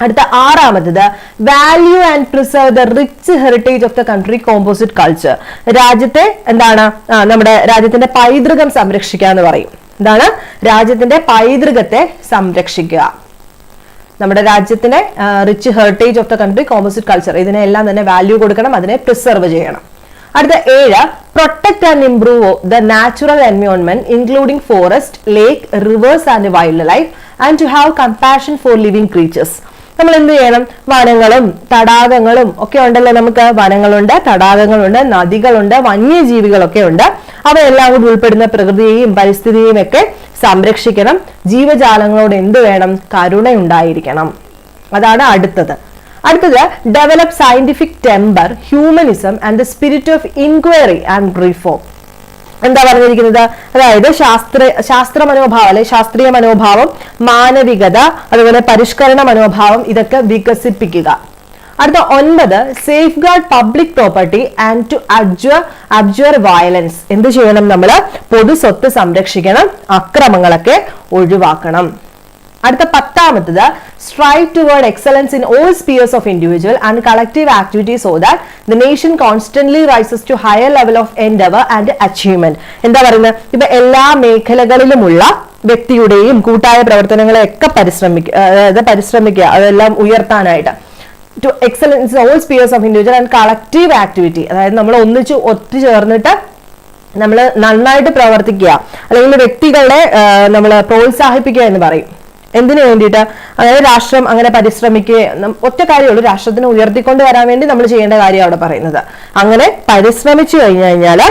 അടുത്ത ആറാമത്തത് value and preserve the rich heritage of the country composite culture രാജ്യത്തെ എന്താണ്? നമ്മുടെ രാജ്യത്തിന്റെ പൈതൃകം സംരക്ഷിക്കുക എന്ന് പറയും. എന്താണ് രാജ്യത്തിന്റെ പൈതൃകത്തെ സംരക്ഷിക്കുക. നമ്മുടെ രാജ്യത്തിന്റെ rich heritage of the country composite culture ഇതിനെല്ലാം തന്നെ വാല്യൂ കൊടുക്കണം അതിനെ പ്രിസർവ് ചെയ്യണം. അടുത്ത ഏഴ് protect and improve the natural environment including forest lake rivers and wild life and to have compassion for living creatures നമ്മൾ എന്ത് ചെയ്യണം? വനങ്ങളും തടാകങ്ങളും ഒക്കെ ഉണ്ടല്ലോ നമുക്ക്? വനങ്ങളുണ്ട് തടാകങ്ങളുണ്ട് നദികളുണ്ട് വന്യജീവികളൊക്കെ ഉണ്ട്. അവയെല്ലാം കൂടി ഉൾപ്പെടുന്ന പ്രകൃതിയെയും പരിസ്ഥിതിയെയും ഒക്കെ സംരക്ഷിക്കണം. ജീവജാലങ്ങളോട് എന്ത് വേണം? കരുണയുണ്ടായിരിക്കണം. അതാണ് അടുത്തത്. അടുത്തത് develop scientific temper humanism and the spirit of inquiry and reform എന്താ പറഞ്ഞിരിക്കുന്നത്? അതായത് ശാസ്ത്ര ശാസ്ത്ര മനോഭാവം അല്ലെ ശാസ്ത്രീയ മനോഭാവം മാനവികത അതുപോലെ പരിഷ്കരണ മനോഭാവം ഇതൊക്കെ വികസിപ്പിക്കുക. അടുത്ത ഒൻപത് safeguard public property and to abjure abjure violence എന്ത് ചെയ്യണം നമ്മൾ പൊതു സ്വത്ത് സംരക്ഷിക്കണം അക്രമങ്ങളൊക്കെ ഒഴിവാക്കണം. അടുത്ത പത്താമത്തത് strive toward excellence in all spheres of individual and collective activities so that the nation constantly rises to higher level of endeavour and achievement എന്താ പറയുന്നത് ഇപ്പൊ എല്ലാ മേഖലകളിലുമുള്ള വ്യക്തിയുടെയും കൂട്ടായ പ്രവർത്തനങ്ങളെയൊക്കെ പരിശ്രമിക്കുക അതായത് പരിശ്രമിക്കുക അതെല്ലാം ഉയർത്താനായിട്ട്. To excellence all spheres of individual and collective activity അതായത് നമ്മൾ ഒന്നിച്ച് ഒത്തുചേർന്നിട്ട് നമ്മൾ നന്നായിട്ട് പ്രവർത്തിക്കുക. അല്ലെങ്കിൽ വ്യക്തികളെ നമ്മൾ പ്രോത്സാഹിപ്പിക്കുക എന്ന് പറയും. എന്തിനു വേണ്ടിയിട്ട്? അതായത് രാഷ്ട്രം അങ്ങനെ പരിശ്രമിക്കുക. ഒറ്റ കാര്യമുള്ളൂ. രാഷ്ട്രത്തിനെ ഉയർത്തിക്കൊണ്ട് വരാൻ വേണ്ടി നമ്മൾ ചെയ്യേണ്ട കാര്യം അവിടെ പറയുന്നത്. അങ്ങനെ പരിശ്രമിച്ചു കഴിഞ്ഞു കഴിഞ്ഞാൽ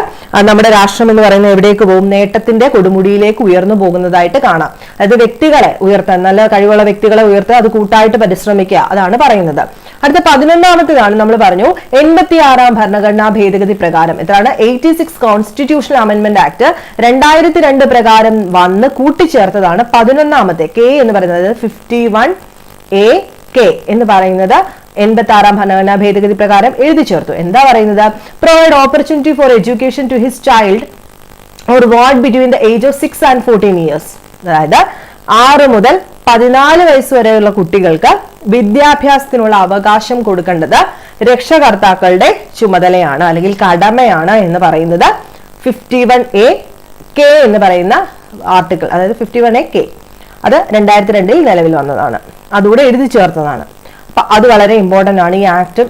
നമ്മുടെ രാഷ്ട്രം എന്ന് പറയുന്നത് എവിടേക്ക് പോകും? നേട്ടത്തിന്റെ കൊടുമുടിയിലേക്ക് ഉയർന്നു പോകുന്നതായിട്ട് കാണാം. അതായത് വ്യക്തികളെ ഉയർത്താൻ നല്ല കഴിവുള്ള വ്യക്തികളെ ഉയർത്തുക അത് കൂട്ടായിട്ട് പരിശ്രമിക്കുക. അതാണ് പറയുന്നത്. അടുത്ത പതിനൊന്നാമത്തേതാണ് നമ്മൾ പറഞ്ഞു. എൺപത്തി ആറാം ഭരണഘടനാ ഭേദഗതി പ്രകാരം. എത്രയാണ് eighty six constitutional amendment act രണ്ടായിരത്തി രണ്ട് പ്രകാരം വന്ന് കൂട്ടിച്ചേർത്തതാണ് പതിനൊന്നാമത്തെ. കെ എന്ന് പറയുന്നത് ഫിഫ്റ്റി വൺ എ കെ എന്ന് പറയുന്നത് എൺപത്തി ആറാം ഭരണഘടനാ ഭേദഗതി പ്രകാരം എഴുതി ചേർത്തു. എന്താ പറയുന്നത്? Provide opportunity for education to his child or ward between the age of six and fourteen years അതായത് ആറ് മുതൽ പതിനാല് വയസ്സ് വരെയുള്ള കുട്ടികൾക്ക് വിദ്യാഭ്യാസത്തിനുള്ള അവകാശം കൊടുക്കേണ്ടത് രക്ഷകർത്താക്കളുടെ ചുമതലയാണ് അല്ലെങ്കിൽ കടമയാണ് എന്ന് പറയുന്നത്. ഫിഫ്റ്റി വൺ എ കെ എന്ന് പറയുന്ന ആർട്ടിക്കിൾ അതായത് ഫിഫ്റ്റി വൺ എ കെ അത് രണ്ടായിരത്തി രണ്ടിൽ നിലവിൽ വന്നതാണ്. അതുകൂടെ എഴുതി ചേർത്തതാണ്. അപ്പൊ അത് വളരെ ഇമ്പോർട്ടന്റ് ആണ് ഈ ആക്ട്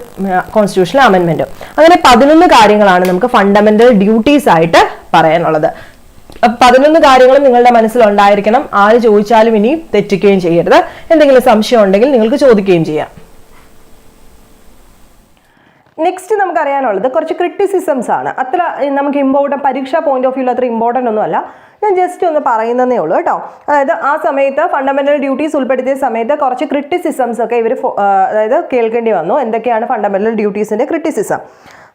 കോൺസ്റ്റിറ്റ്യൂഷണൽ അമെന്റ്മെന്റും അങ്ങനെ പതിനൊന്ന് കാര്യങ്ങളാണ് നമുക്ക് ഫണ്ടമെന്റൽ ഡ്യൂട്ടീസ് ആയിട്ട് പറയാനുള്ളത്. പതിനൊന്ന് കാര്യങ്ങളും നിങ്ങളുടെ മനസ്സിലുണ്ടായിരിക്കണം. ആര് ചോദിച്ചാലും ഇനി തെറ്റിക്കുകയും ചെയ്യരുത്. എന്തെങ്കിലും സംശയം ഉണ്ടെങ്കിൽ നിങ്ങൾക്ക് ചോദിക്കുകയും ചെയ്യാം. നെക്സ്റ്റ് നമുക്ക് അറിയാനുള്ളത് കുറച്ച് ക്രിറ്റിസിസംസ് ആണ്. അത്ര നമുക്ക് ഇമ്പോർട്ടന്റ് പരീക്ഷാ പോയിന്റ് ഓഫ് വ്യൂ അത്ര ഇമ്പോർട്ടന്റ് ഒന്നുമല്ല ഞാൻ ജസ്റ്റ് ഒന്ന് പറയുന്നതേ ഉള്ളൂ കേട്ടോ. അതായത് ആ സമയത്ത് ഫണ്ടമെന്റൽ ഡ്യൂട്ടീസ് ഉൾപ്പെടുത്തിയ സമയത്ത് കുറച്ച് ക്രിറ്റിസിസംസ് ഒക്കെ ഇവർ അതായത് കേൾക്കേണ്ടി വന്നു. എന്തൊക്കെയാണ് ഫണ്ടമെന്റൽ ഡ്യൂട്ടീസിന്റെ ക്രിറ്റിസിസം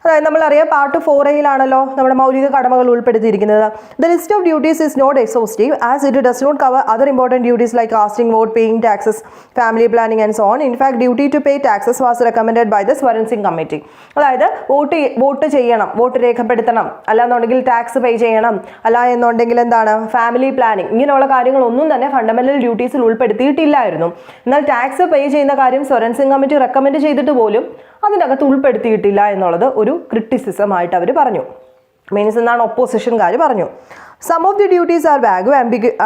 അതായത് നമ്മളറിയാം പാർട്ട് ഫോർ എയിലാണല്ലോ നമ്മുടെ മൗലിക കടമകൾ ഉൾപ്പെടുത്തിയിരിക്കുന്നത്. The list of duties is not exhaustive as it does not cover other important duties like casting vote paying taxes family planning and so on in fact duty to pay taxes was recommended by the Swaran Singh committee അതായത് vote vote ചെയ്യണം vote രേഖപ്പെടുത്തണം. അല്ലാന്നുണ്ടെങ്കിൽ tax പേ ചെയ്യണം. അല്ല എന്നുണ്ടെങ്കിൽ എന്താണ്? Family planning ഇങ്ങനെയുള്ള കാര്യങ്ങളൊന്നും തന്നെ ഫണ്ടമെന്റൽ ഡ്യൂട്ടീസിൽ ഉൾപ്പെടുത്തിയിട്ടില്ലായിരുന്നു. എന്നാൽ ടാക്സ് പേ ചെയ്യുന്ന കാര്യം സ്വരൻസിംഗ് കമ്മിറ്റി റെക്കമെൻഡ് ചെയ്തിട്ട് പോലും അതിനകത്ത് ഉൾപ്പെടുത്തിയിട്ടില്ല എന്നുള്ളത് ഒരു ക്രിറ്റിസിസം ആയിട്ട് അവർ പറഞ്ഞു. മീൻസ് എന്നാണ് ഒപ്പോസിഷൻകാർ പറഞ്ഞു. Some of the duties are vague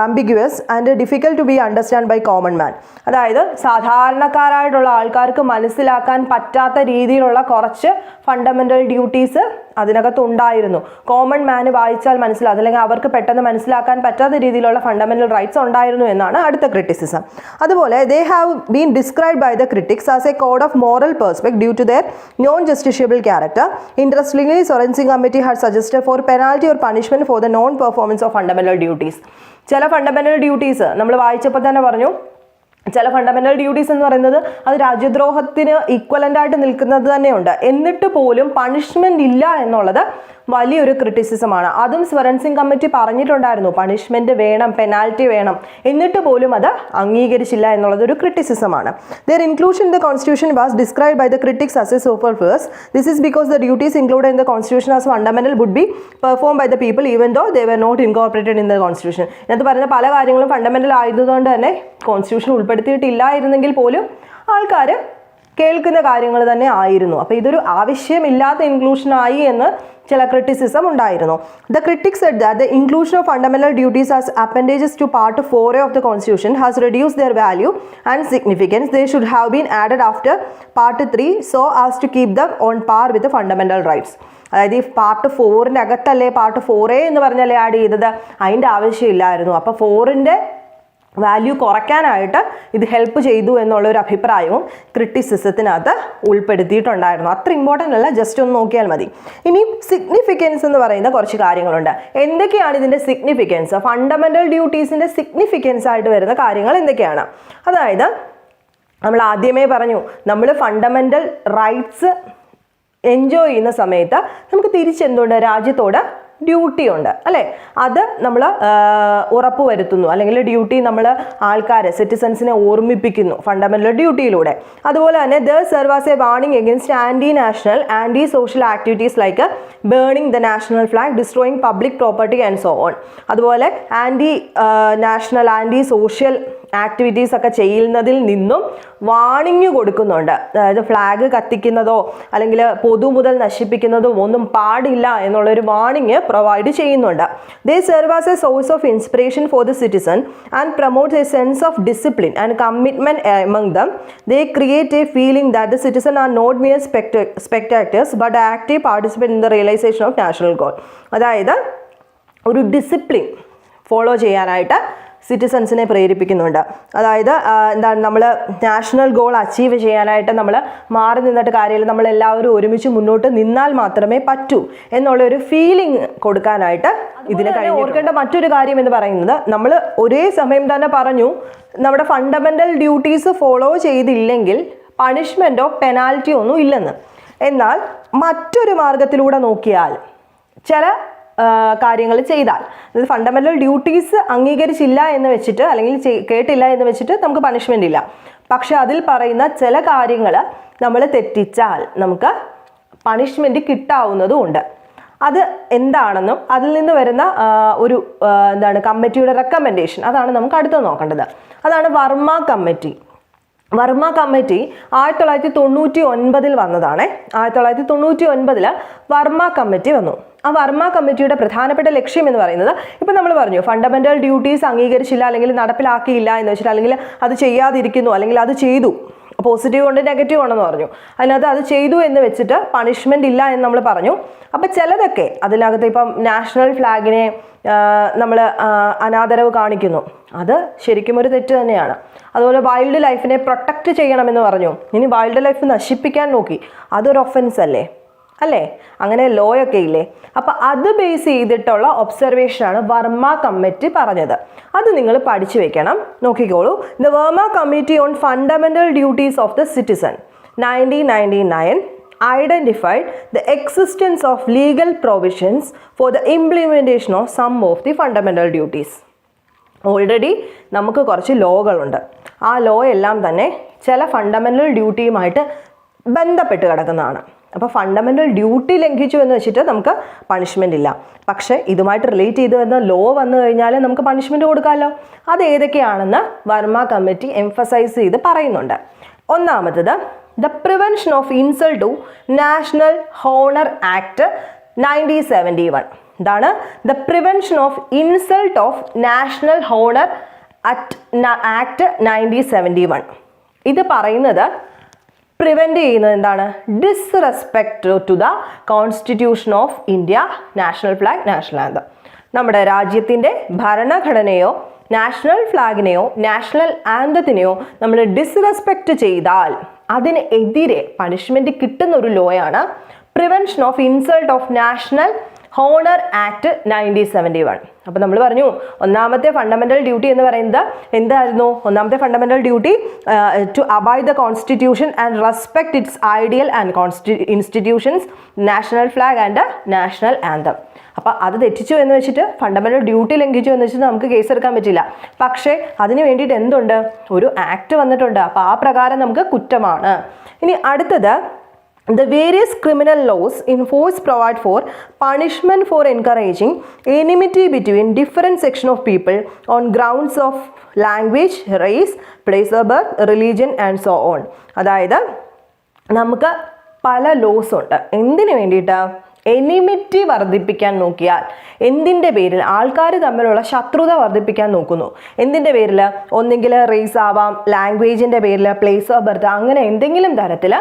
ambiguous and difficult to be understand by common man അതായത് സാധാരണക്കാരായിട്ടുള്ള ആൾക്കാർക്ക് മനസ്സിലാക്കാൻ പറ്റാത്ത രീതിയിലുള്ള കുറച്ച് ഫണ്ടമെന്റൽ ഡ്യൂട്ടീസ് അതിനകത്ത് ഉണ്ടായിരുന്നു. കോമൺ മാന് വായിച്ചാൽ മനസ്സിലാകും അല്ലെങ്കിൽ അവർക്ക് പെട്ടെന്ന് മനസ്സിലാക്കാൻ പറ്റാത്ത രീതിയിലുള്ള ഫണ്ടമെന്റൽ റൈറ്റ്സ് ഉണ്ടായിരുന്നു എന്നാണ് അടുത്ത ക്രിറ്റിസിസം അതുപോലെ they have been describe by the critics as a code of moral precepts due to their non justiciable character interestingly Swaran Singh committee had suggested for penalty or punishment for the non performance of fundamental duties ചില fundamental duties നമ്മൾ വായിച്ചപ്പോൾ തന്നെ പറഞ്ഞു ചില fundamental duties എന്ന് പറയുന്നത് അത് രാജ്യദ്രോഹത്തിന് equivalent ആയിട്ട് നിൽക്കുന്നത് തന്നെയുണ്ട്. എന്നിട്ട് പോലും പണിഷ്മെന്റ് ഇല്ല എന്നുള്ളത് വലിയൊരു ക്രിറ്റിസിസമാണ് അതും സ്വരൻസിംഗ് കമ്മിറ്റി പറഞ്ഞിട്ടുണ്ടായിരുന്നു. പണിഷ്മെന്റ് വേണം പെനാൽറ്റി വേണം. എന്നിട്ട് പോലും അത് അംഗീകരിച്ചില്ല എന്നുള്ളത് ഒരു ക്രിറ്റിസിസമാണ് their inclusion in the constitution was describe by the critics as a superfluous this is because the duties include in the constitution as fundamental would be perform by the people even though they were not incorporated in the constitution ഇതിനകത്ത് പറയുന്ന പല കാര്യങ്ങളും fundamental ആയതുകൊണ്ട് തന്നെ constitution ഉൾപ്പെടുത്തിയിട്ടില്ലായിരുന്നെങ്കിൽ പോലും ആൾക്കാർ കേൾക്കുന്ന കാര്യങ്ങൾ തന്നെ ആയിരുന്നു. അപ്പോൾ ഇതൊരു ആവശ്യമില്ലാത്ത ഇൻക്ലൂഷനായി എന്ന് ചില ക്രിറ്റിസിസം ഉണ്ടായിരുന്നു. The critics add that the inclusion of fundamental duties as appendages to part four of the constitution has reduce their value and significance they should have been added after part three so as to keep them on par with fundamental rights അതായത് ഈ part ഫോറിന്റെ അകത്തല്ലേ part ഫോറേ എന്ന് പറഞ്ഞല്ലേ add ചെയ്തത്? അതിന്റെ ആവശ്യമില്ലായിരുന്നു. അപ്പോൾ ഫോറിന്റെ value കുറയ്ക്കാനായിട്ട് ഇത് ഹെൽപ്പ് ചെയ്തു എന്നുള്ള ഒരു അഭിപ്രായവും ക്രിറ്റിസിസത്തിനകത്ത് ഉൾപ്പെടുത്തിയിട്ടുണ്ടായിരുന്നു. അത്ര ഇമ്പോർട്ടന്റ് അല്ല ജസ്റ്റ് ഒന്ന് നോക്കിയാൽ മതി. ഇനി സിഗ്നിഫിക്കൻസ് എന്ന് പറയുന്ന കുറച്ച് കാര്യങ്ങളുണ്ട്. എന്തൊക്കെയാണ് ഇതിന്റെ സിഗ്നിഫിക്കൻസ് ഫണ്ടമെന്റൽ ഡ്യൂട്ടീസിന്റെ സിഗ്നിഫിക്കൻസ് ആയിട്ട് വരുന്ന കാര്യങ്ങൾ എന്തൊക്കെയാണ്? അതായത് നമ്മൾ ആദ്യമേ പറഞ്ഞു നമ്മൾ ഫണ്ടമെന്റൽ റൈറ്റ്സ് എൻജോയ് ചെയ്യുന്ന സമയത്ത് നമുക്ക് തിരിച്ചെന്തുകൊണ്ട് രാജ്യത്തോട് ഡ്യൂട്ടി ഉണ്ട് അല്ലേ? അത് നമ്മൾ ഉറപ്പ് വരുത്തുന്നു. അല്ലെങ്കിൽ ഡ്യൂട്ടി നമ്മൾ ആൾക്കാരെ സിറ്റിസൺസിനെ ഓർമ്മിപ്പിക്കുന്നു ഫണ്ടമെന്റൽ ഡ്യൂട്ടിയിലൂടെ അതുപോലെ തന്നെ they serve as a warning against anti national anti social activities like burning the national flag destroying public property and so on അതുപോലെ anti national anti social activities ഒക്കെ ചെയ്യുന്നതിൽ നിന്നും വാണിംഗ് കൊടുക്കുന്നുണ്ട്. അതായത് ഫ്ലാഗ് കത്തിക്കുന്നതോ അല്ലെങ്കിൽ പൊതു മുതൽ നശിപ്പിക്കുന്നതോ ഒന്നും പാടില്ല എന്നുള്ളൊരു വാണിംഗ് പ്രൊവൈഡ് ചെയ്യുന്നുണ്ട്. They serve as a source of inspiration for the citizen and promotes a sense of discipline and commitment among them they create a feeling that the citizen are not mere spectators but active participate in the realisation of national goal അതായത് ഒരു discipline follow ചെയ്യാനായിട്ട് സിറ്റിസൺസിനെ പ്രേരിപ്പിക്കുന്നുണ്ട്. അതായത് എന്താണ് നമ്മൾ national goal achieve ചെയ്യാനായിട്ട് നമ്മൾ മാറി നിന്നിട്ട് കാര്യമില്ല. നമ്മൾ എല്ലാവരും ഒരുമിച്ച് മുന്നോട്ട് നിന്നാൽ മാത്രമേ പറ്റൂ എന്നുള്ള ഒരു ഫീലിംഗ് കൊടുക്കാനായിട്ട് ഇതിന് കഴിഞ്ഞു ഓർക്കേണ്ട മറ്റൊരു കാര്യം എന്ന് പറയുന്നത് നമ്മൾ ഒരേ സമയം തന്നെ പറഞ്ഞു നമ്മുടെ ഫണ്ടമെന്റൽ ഡ്യൂട്ടീസ് ഫോളോ ചെയ്തില്ലെങ്കിൽ പണിഷ്മെന്റോ പെനാൽറ്റിയോ ഒന്നും ഇല്ലെന്ന്. എന്നാൽ മറ്റൊരു മാർഗത്തിലൂടെ നോക്കിയാൽ ചില കാര്യങ്ങൾ ചെയ്താൽ. അതായത് ഫണ്ടമെന്റൽ ഡ്യൂട്ടീസ് അംഗീകരിച്ചില്ല എന്ന് വെച്ചിട്ട് അല്ലെങ്കിൽ കേട്ടില്ല എന്ന് വെച്ചിട്ട് നമുക്ക് പണിഷ്മെന്റ് ഇല്ല. പക്ഷെ അതിൽ പറയുന്ന ചില കാര്യങ്ങൾ നമ്മൾ തെറ്റിച്ചാൽ നമുക്ക് പണിഷ്മെന്റ് കിട്ടാവുന്നതും ഉണ്ട് അത് എന്താണെന്നും അതിൽ നിന്ന് വരുന്ന ഒരു എന്താണ് കമ്മിറ്റിയുടെ റെക്കമെൻഡേഷൻ അതാണ് നമുക്ക് അടുത്ത് നോക്കേണ്ടത്. അതാണ് വർമ്മ കമ്മിറ്റി. വർമ്മ കമ്മിറ്റി ആയിരത്തി തൊള്ളായിരത്തി തൊണ്ണൂറ്റി ഒൻപതിൽ വന്നതാണ്. ആയിരത്തി തൊള്ളായിരത്തി തൊണ്ണൂറ്റി ഒൻപതിൽ വർമ്മ കമ്മിറ്റി വന്നു. ആ വർമ്മ കമ്മിറ്റിയുടെ പ്രധാനപ്പെട്ട ലക്ഷ്യം എന്ന് പറയുന്നത് ഇപ്പം നമ്മൾ പറഞ്ഞു ഫണ്ടമെന്റൽ ഡ്യൂട്ടീസ് അംഗീകരിച്ചില്ല അല്ലെങ്കിൽ നടപ്പിലാക്കിയില്ല എന്ന് വെച്ചാൽ അല്ലെങ്കിൽ അത് ചെയ്യാതിരിക്കുന്നു അല്ലെങ്കിൽ അത് ചെയ്തു. പോസിറ്റീവ് ഉണ്ട് നെഗറ്റീവ് ഉണ്ടെന്ന് പറഞ്ഞു. അതിനകത്ത് അത് ചെയ്തു എന്ന് വെച്ചിട്ട് പണിഷ്മെന്റ് ഇല്ല എന്ന് നമ്മൾ പറഞ്ഞു. അപ്പം ചിലതൊക്കെ അതിനകത്ത് ഇപ്പം നാഷണൽ ഫ്ലാഗിനെ നമ്മൾ അനാദരവ് കാണിക്കുന്നു. അത് ശരിക്കും ഒരു തെറ്റ് തന്നെയാണ്. അതുപോലെ വൈൽഡ് ലൈഫിനെ പ്രൊട്ടക്റ്റ് ചെയ്യണമെന്ന് പറഞ്ഞു. ഇനി വൈൽഡ് ലൈഫ് നശിപ്പിക്കാൻ നോക്കി. അതൊരു ഒഫൻസ് അല്ലേ? അല്ലേ? അങ്ങനെ ലോ ഒക്കെ ഇല്ലേ? അപ്പൊ അത് ബേസ് ചെയ്തിട്ടുള്ള ഒബ്സർവേഷനാണ് വർമ്മ കമ്മിറ്റി പറഞ്ഞത്. അത് നിങ്ങൾ പഠിച്ചു വെക്കണം. നോക്കിക്കോളൂ. The Varma committee on fundamental duties of the citizen nineteen ninety nine identified the existence of legal provisions for the implementation of some of the fundamental duties already നമുക്ക് കുറച്ച് ലോകളുണ്ട് ആ ലോ എല്ലാം തന്നെ ചില ഫണ്ടമെന്റൽ ഡ്യൂട്ടിയുമായിട്ട് ബന്ധപ്പെട്ട് കിടക്കുന്നതാണ്. അപ്പോൾ ഫണ്ടമെന്റൽ ഡ്യൂട്ടി ലംഘിച്ചു എന്ന് വെച്ചിട്ട് നമുക്ക് പണിഷ്മെന്റ് ഇല്ല. പക്ഷേ ഇതുമായിട്ട് റിലേറ്റ് ചെയ്ത് വരുന്ന ലോ വന്നു കഴിഞ്ഞാൽ നമുക്ക് പണിഷ്മെന്റ് കൊടുക്കാമല്ലോ അത് ഏതൊക്കെയാണെന്ന് വർമ്മ കമ്മിറ്റി എംഫസൈസ് ചെയ്ത് പറയുന്നുണ്ട്. ഒന്നാമത്തത് the prevention of insult to national honour act nineteen seventy one ഇതാണ് the prevention of insult of national honour at act nineteen seventy one ഇത് പറയുന്നത് പ്രിവെന്റ് ചെയ്യുന്നത് എന്താണ്? Disrespect to the constitution of India national flag national anthem നമ്മുടെ രാജ്യത്തിന്റെ ഭരണഘടനയോ national ഫ്ലാഗിനെയോ national ആന്തത്തിനെയോ നമ്മൾ disrespect ചെയ്താൽ അതിനെതിരെ പണിഷ്മെന്റ് കിട്ടുന്ന ഒരു ലോയാണ് prevention of insult of national honour act nineteen seventy one അപ്പോൾ നമ്മൾ പറഞ്ഞു ഒന്നാമത്തെ ഫണ്ടമെന്റൽ ഡ്യൂട്ടി എന്ന് പറയുന്നത് എന്തായിരുന്നു? ഒന്നാമത്തെ fundamental duty to abide the constitution and respect its ideal and consti institutions national flag and national anthem അപ്പോൾ അത് തെറ്റിച്ചു എന്ന് വെച്ചിട്ട് ഫണ്ടമെന്റൽ ഡ്യൂട്ടി ലംഘിച്ചു എന്ന് വെച്ചിട്ട് നമുക്ക് കേസ് എടുക്കാൻ പറ്റില്ല. പക്ഷേ അതിന് വേണ്ടിയിട്ട് എന്തുണ്ട്? ഒരു ആക്ട് വന്നിട്ടുണ്ട്. അപ്പോൾ ആ പ്രകാരം നമുക്ക് കുറ്റമാണ്. ഇനി അടുത്തത് The various criminal laws in force provide for punishment for encouraging enmity between different sections of people on grounds of language, race, place of birth, religion and so on. അതായത് നമുക്ക് പല ലോസ് ഉണ്ട് എന്തിനു വേണ്ടിയിട്ട് എനിമിറ്റി വർദ്ധിപ്പിക്കാൻ നോക്കിയാൽ എന്തിന്റെ പേരിൽ ആൾക്കാർ തമ്മിലുള്ള ശത്രുത വർദ്ധിപ്പിക്കാൻ നോക്കുന്നു? എന്തിന്റെ പേരിൽ? ഒന്നെങ്കിൽ റേസ് ആവാം ലാംഗ്വേജിന്റെ പേരിൽ പ്ലേസ് ഓഫ് ബർത്ത് അങ്ങനെ എന്തെങ്കിലും തരത്തിൽ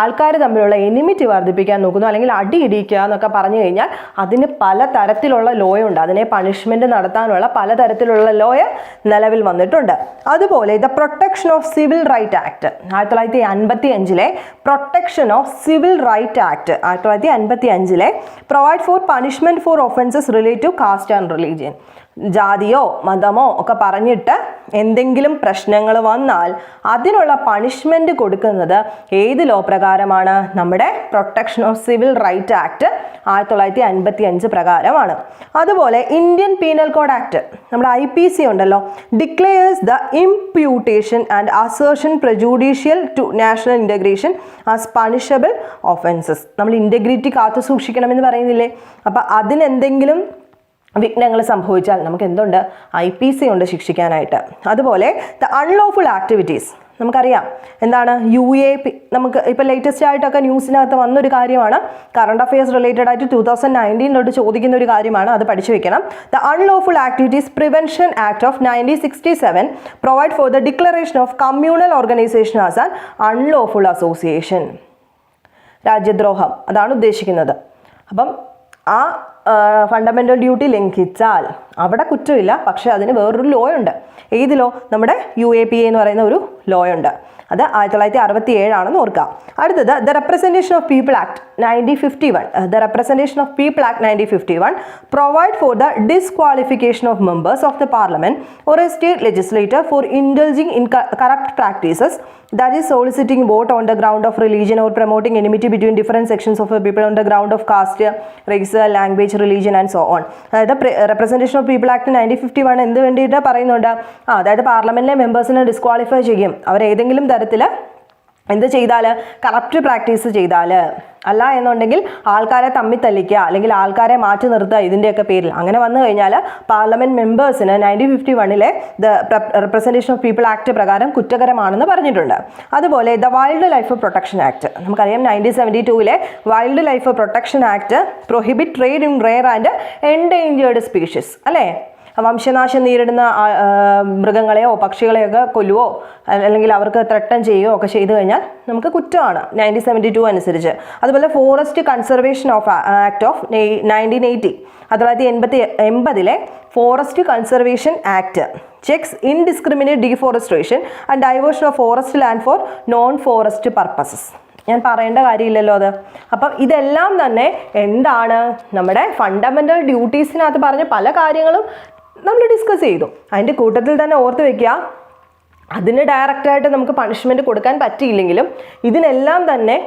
ആൾക്കാർ തമ്മിലുള്ള എനിമിറ്റി വർദ്ധിപ്പിക്കാൻ നോക്കുന്നു. അല്ലെങ്കിൽ അടി ഇടിക്കുക എന്നൊക്കെ പറഞ്ഞു കഴിഞ്ഞാൽ അതിന് പല തരത്തിലുള്ള ലോയുണ്ട് അതിനെ പണിഷ്മെന്റ് നടത്താനുള്ള പല തരത്തിലുള്ള ലോയ നിലവിൽ വന്നിട്ടുണ്ട്. അതുപോലെ the protection of civil right act ആയിരത്തി തൊള്ളായിരത്തി അൻപത്തി അഞ്ചിലെ protection of civil right act ആയിരത്തി തൊള്ളായിരത്തി അൻപത്തി അഞ്ചിലെ provide for punishment for offences relate to caste and religion ജാതിയോ മതമോ ഒക്കെ പറഞ്ഞിട്ട് എന്തെങ്കിലും പ്രശ്നങ്ങൾ വന്നാൽ അതിനുള്ള പണിഷ്മെന്റ് കൊടുക്കുന്നത് ഏത് ലോ പ്രകാരമാണ്? നമ്മുടെ protection of civil right act ആയിരത്തി തൊള്ളായിരത്തി അൻപത്തി അഞ്ച് പ്രകാരമാണ്. അതുപോലെ ഇന്ത്യൻ പീനൽ കോഡ് ആക്ട് നമ്മുടെ ഐ പി സി ഉണ്ടല്ലോ. Declares the imputation and assertion prejudicial to national integration as punishable offences നമ്മൾ ഇന്റഗ്രിറ്റി കാത്തു സൂക്ഷിക്കണമെന്ന് പറയുന്നില്ലേ? അപ്പം അതിനെന്തെങ്കിലും വിഘ്നങ്ങൾ സംഭവിച്ചാൽ നമുക്ക് എന്തുണ്ട് ഐ പി സി ഉണ്ട് ശിക്ഷിക്കാനായിട്ട്. അതുപോലെ ദ അൺലോഫുൾ ആക്ടിവിറ്റീസ് നമുക്കറിയാം എന്താണ്? യു എ പി നമുക്ക് ഇപ്പോൾ ലേറ്റസ്റ്റ് ആയിട്ടൊക്കെ ന്യൂസിനകത്ത് വന്നൊരു കാര്യമാണ്. കറണ്ട് അഫയേഴ്സ് റിലേറ്റഡ് ആയിട്ട് ടൂ തൗസൻഡ് നയന്റീനിലോട്ട് ചോദിക്കുന്ന ഒരു കാര്യമാണ്. അത് പഠിച്ചു വെക്കണം. The unlawful activities prevention act of nineteen sixty seven provide for the declaration of communal organisation as an unlawful association രാജ്യദ്രോഹം അതാണ് ഉദ്ദേശിക്കുന്നത്. അപ്പം ആ ഫണ്ടമെന്റൽ ഡ്യൂട്ടി ലംഘിച്ചാൽ അവിടെ കുറ്റമില്ല പക്ഷേ അതിന് വേറൊരു ലോ ഉണ്ട്. ഏത് ലോ നമ്മുടെ യു എ പി എ എന്ന് പറയുന്ന ഒരു ലോ ഉണ്ട്. അത് ആയിരത്തി തൊള്ളായിരത്തി അറുപത്തി ഏഴാണെന്ന് ഓർക്കാം അടുത്തത് the representation of people act nineteen fifty one the representation of people act nineteen fifty one provide for the disqualification of members of the parliament or a state legislator for indulging in corrupt practices that is soliciting vote on the ground of religion or promoting enmity between between sections of people on the ground of caste race language religion and so on അതായത് representation of people act nineteen fifty one എന്ത് വേണ്ടിയിട്ട് പറയുന്നുണ്ട്? ആ അതായത് പാർലമെന്റിലെ മെമ്പേഴ്സിനെ disqualify ചെയ്യും. അവർ ഏതെങ്കിലും തരത്തിൽ എന്ത് ചെയ്താൽ കറപ്റ്റ് പ്രാക്ടീസ് ചെയ്താൽ അല്ല എന്നുണ്ടെങ്കിൽ ആൾക്കാരെ തമ്മിൽ തല്ലിക്കുക അല്ലെങ്കിൽ ആൾക്കാരെ മാറ്റി നിർത്തുക ഇതിന്റെയൊക്കെ പേരിൽ. അങ്ങനെ വന്നു കഴിഞ്ഞാൽ പാർലമെന്റ് മെമ്പേഴ്സിന് നയന്റീൻ ഫിഫ്റ്റി വണ്ണിലെ the representation of people act പ്രകാരം കുറ്റകരമാണെന്ന് പറഞ്ഞിട്ടുണ്ട്. അതുപോലെ the wild life protection act. നമുക്കറിയാം nineteen seventy ടൂവിലെ wild life protection act prohibit trade in rare and endangered species അല്ലേ? വംശനാശം നേരിടുന്ന മൃഗങ്ങളെയോ പക്ഷികളെയോ മൃഗങ്ങളെയോ പക്ഷികളെയൊക്കെ കൊല്ലുവോ അല്ലെങ്കിൽ അവർക്ക് ത്രട്ടൻ ചെയ്യുകയോ ഒക്കെ ചെയ്തു കഴിഞ്ഞാൽ നമുക്ക് കുറ്റമാണ് നയന്റീൻ സെവന്റി ടു അനുസരിച്ച്. അതുപോലെ forest conservation of act of nineteen eighty അതായത് എൺപത്തി എൺപതിലെ forest conservation act checks indiscriminate deforestation and diversion of forest land for non forest purposes ഞാൻ പറയേണ്ട കാര്യമില്ലല്ലോ അത്. അപ്പം ഇതെല്ലാം തന്നെ എന്താണ്? നമ്മുടെ ഫണ്ടമെന്റൽ ഡ്യൂട്ടീസിനകത്ത് പറഞ്ഞ പല കാര്യങ്ങളും നമ്മൾ ഡിസ്കസ് ചെയ്തു. അതിന്റെ കൂട്ടത്തിൽ തന്നെ ഓർത്ത് വെക്കുക. അതിന് ഡയറക്റ്റായിട്ട് നമുക്ക് പണിഷ്മെന്റ് കൊടുക്കാൻ പറ്റിയില്ലെങ്കിലും ഇതിനെല്ലാം തന്നെ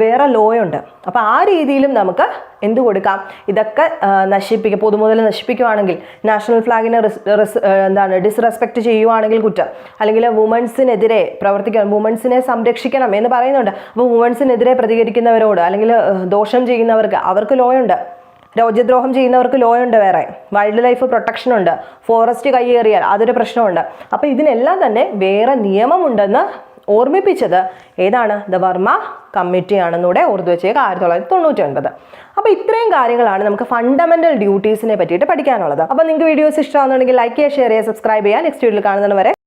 വേറെ ലോയുണ്ട് അപ്പോൾ ആ രീതിയിലും നമുക്ക് എന്ത് കൊടുക്കാം? ഇതൊക്കെ നശിപ്പിക്കുക പൊതുമുതൽ നശിപ്പിക്കുവാണെങ്കിൽ നാഷണൽ ഫ്ലാഗിനെ എന്താണ് ഡിസ്റെസ്പെക്റ്റ് ചെയ്യുവാണെങ്കിൽ കുറ്റം. അല്ലെങ്കിൽ വുമൻസിനെതിരെ പ്രവർത്തിക്കണം വുമൻസിനെ സംരക്ഷിക്കണം എന്ന് പറയുന്നുണ്ട്. അപ്പോൾ വുമൻസിനെതിരെ പ്രതികരിക്കുന്നവരോട് അല്ലെങ്കിൽ ദോഷം ചെയ്യുന്നവർക്ക് അവർക്ക് ലോയുണ്ട് രാജ്യദ്രോഹം ചെയ്യുന്നവർക്ക് ലോ ഉണ്ട് വേറെ. വൈൽഡ് ലൈഫ് പ്രൊട്ടക്ഷൻ ഉണ്ട് ഫോറസ്റ്റ് കയ്യേറിയാൽ അതൊരു പ്രശ്നമുണ്ട്. അപ്പോൾ ഇതിനെല്ലാം തന്നെ വേറെ നിയമമുണ്ടെന്ന് ഓർമ്മിപ്പിച്ചത് ഏതാണ്? ദ വർമ്മ കമ്മിറ്റി ആണെന്നൂടെ ഓർത്തു വെച്ചേക്ക് ആയിരത്തി തൊള്ളായിരത്തി തൊണ്ണൂറ്റി ഒൻപത് അപ്പോൾ ഇത്രയും കാര്യങ്ങളാണ് നമുക്ക് ഫണ്ടമെന്റൽ ഡ്യൂട്ടീസിനെ പറ്റിയിട്ട് പഠിക്കാനുള്ളത്. അപ്പോൾ നിങ്ങൾക്ക് വീഡിയോസ് ഇഷ്ടമാണെന്നുണ്ടെങ്കിൽ ലൈക്ക് ചെയ്യുക ഷെയർ ചെയ്യുക സബ്സ്ക്രൈബ് ചെയ്യുക. നെക്സ്റ്റ് വീഡിയോയിൽ കാണുന്നതിന് വരെ